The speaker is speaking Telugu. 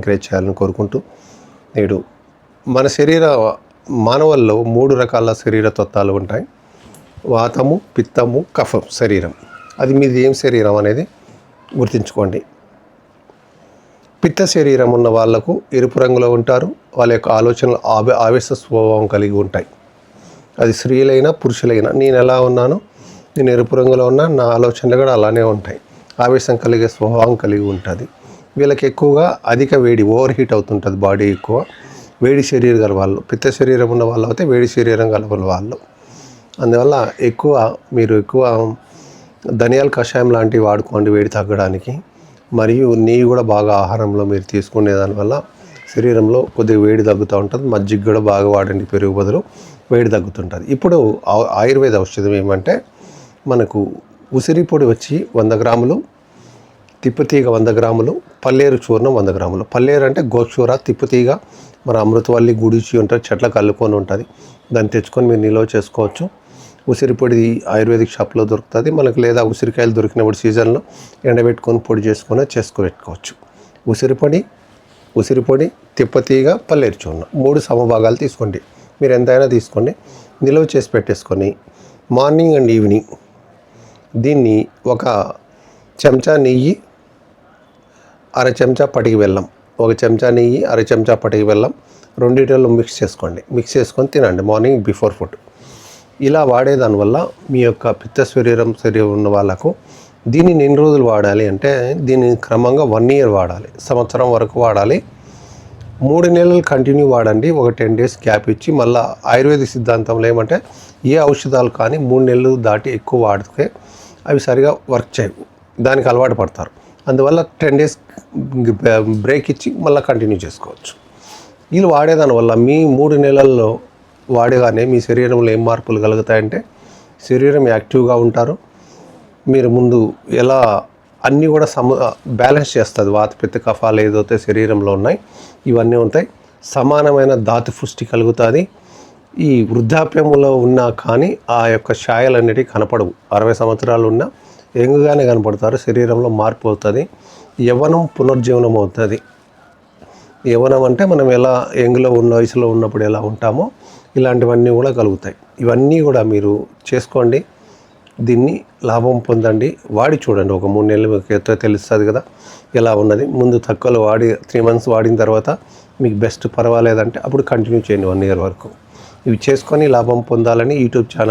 ఎంకరేజ్ చేయాలని కోరుకుంటూ నేడు మన శరీర మానవుల్లో మూడు రకాల శరీర తత్వాలు ఉంటాయి. వాతము పిత్తము కఫం శరీరం. అది మీది ఏం శరీరం అనేది గుర్తుంచుకోండి. పిత్త శరీరం ఉన్న వాళ్ళకు ఎరుపు రంగులో ఉంటారు. వాళ్ళ యొక్క ఆలోచనలు ఆవే ఆవేశ స్వభావం కలిగి ఉంటాయి. అది స్త్రీలైనా పురుషులైనా నేను ఎలా ఉన్నానో నేను ఎరుపు రంగులో ఉన్నా నా ఆలోచనలు కూడా అలానే ఉంటాయి. ఆవేశం కలిగే స్వభావం కలిగి ఉంటుంది. వీళ్ళకి ఎక్కువగా అధిక వేడి ఓవర్ హీట్ అవుతుంటుంది బాడీ ఎక్కువ. వేడి శరీరం గల వాళ్ళు పిత్త శరీరం ఉన్న వాళ్ళు అయితే వేడి శరీరం గల వాళ్ళు అందువల్ల ఎక్కువ మీరు ఎక్కువ ధనియాల కషాయం లాంటివి వాడుకోండి వేడి తగ్గడానికి. మరియు నెయ్యి కూడా బాగా ఆహారంలో మీరు తీసుకునే దానివల్ల శరీరంలో కొద్దిగా వేడి తగ్గుతూ ఉంటుంది మజ్జిగ కూడా బాగా వాడండి పెరుగు బదులు వేడి తగ్గుతుంటుంది. ఇప్పుడు ఆ- ఆయుర్వేద ఔషధం ఏమంటే మనకు ఉసిరి పొడి వచ్చి వంద గ్రాములు తిప్పుతీగ వంద గ్రాములు పల్లేరు చూర్ణం వంద గ్రాములు. పల్లేరు అంటే గోచూర తిప్పుతీగ మన అమృతవల్లి గుడిచి ఉంటుంది చెట్లకు అల్లుకొని ఉంటుంది. దాన్ని తెచ్చుకొని మీరు నిల్వ చేసుకోవచ్చు. ఉసిరిపొడి ఆయుర్వేదిక్ షాప్లో దొరుకుతుంది. మనకు లేదా ఉసిరికాయలు దొరికినప్పుడు సీజన్లో ఎండబెట్టుకొని పొడి చేసుకొని చేసుకుపెట్టుకోవచ్చు ఉసిరిపొడి ఉసిరిపొడి తిప్పతీగ పల్లేరు చూర్ణం మూడు సమభాగాలు తీసుకోండి. మీరు ఎంతైనా తీసుకోండి. నిల్వ చేసి పెట్టేసుకొని మార్నింగ్ అండ్ ఈవినింగ్ దీన్ని ఒక చెంచా నెయ్యి అర చెంచా పటికి బెల్లం ఒక చెంచా నెయ్యి అర చెంచా పటికి బెల్లం రెండిటిలో మిక్స్ చేసుకోండి. మిక్స్ చేసుకొని తినండి మార్నింగ్ బిఫోర్ ఫుడ్ ఇలా వాడేదానివల్ల మీ యొక్క పిత్త శరీరం శరీరం ఉన్న వాళ్ళకు దీనిని ఎన్ని రోజులు వాడాలి అంటే దీనిని క్రమంగా వన్ ఇయర్ వాడాలి. సంవత్సరం వరకు వాడాలి. మూడు నెలలు కంటిన్యూ వాడండి. ఒక టెన్ డేస్ గ్యాప్ ఇచ్చి మళ్ళీ ఆయుర్వేద సిద్ధాంతంలో ఏమంటే ఏ ఔషధాలు కానీ మూడు నెలలు దాటి ఎక్కువ వాడితే అవి సరిగా వర్క్ చేయవు. దానికి అలవాటు పడతారు. అందువల్ల టెన్ డేస్ బ్రేక్ ఇచ్చి మళ్ళీ కంటిన్యూ చేసుకోవచ్చు. వీళ్ళు వాడేదాని వల్ల మీ మూడు నెలల్లో వాడేగానే మీ శరీరంలో ఏం మార్పులు కలుగుతాయంటే శరీరం యాక్టివ్గా ఉంటారు. మీరు ముందు ఎలా అన్నీ కూడా సమ బ్యాలెన్స్ చేస్తుంది. వాతపిత్త కఫాలు ఏదైతే శరీరంలో ఉన్నాయి ఇవన్నీ ఉంటాయి. సమానమైన ధాతు పుష్టి కలుగుతుంది. ఈ వృద్ధాప్యములో ఉన్నా కానీ ఆ యొక్క ఛాయలు అనేటివి కనపడవు. అరవై సంవత్సరాలు ఉన్నా యంగ్గానే కనపడతారు శరీరంలో మార్పు అవుతుంది యవనం పునర్జీవనం అవుతుంది. యవనం అంటే మనం ఎలా యంగ్లో ఉన్న వయసులో ఉన్నప్పుడు ఎలా ఉంటామో ఇలాంటివన్నీ కూడా కలుగుతాయి. ఇవన్నీ కూడా మీరు చేసుకోండి దీన్ని లాభం పొందండి. వాడి చూడండి ఒక మూడు నెలలు మీకు ఎత్తో తెలుస్తుంది కదా ఎలా ఉన్నది. ముందు తక్కువలో వాడి త్రీ మంత్స్ వాడిన తర్వాత మీకు బెస్ట్ పర్వాలేదంటే అప్పుడు కంటిన్యూ చేయండి వన్ ఇయర్ వరకు. ఇవి చేసుకొని లాభం పొందాలని యూట్యూబ్ ఛానల్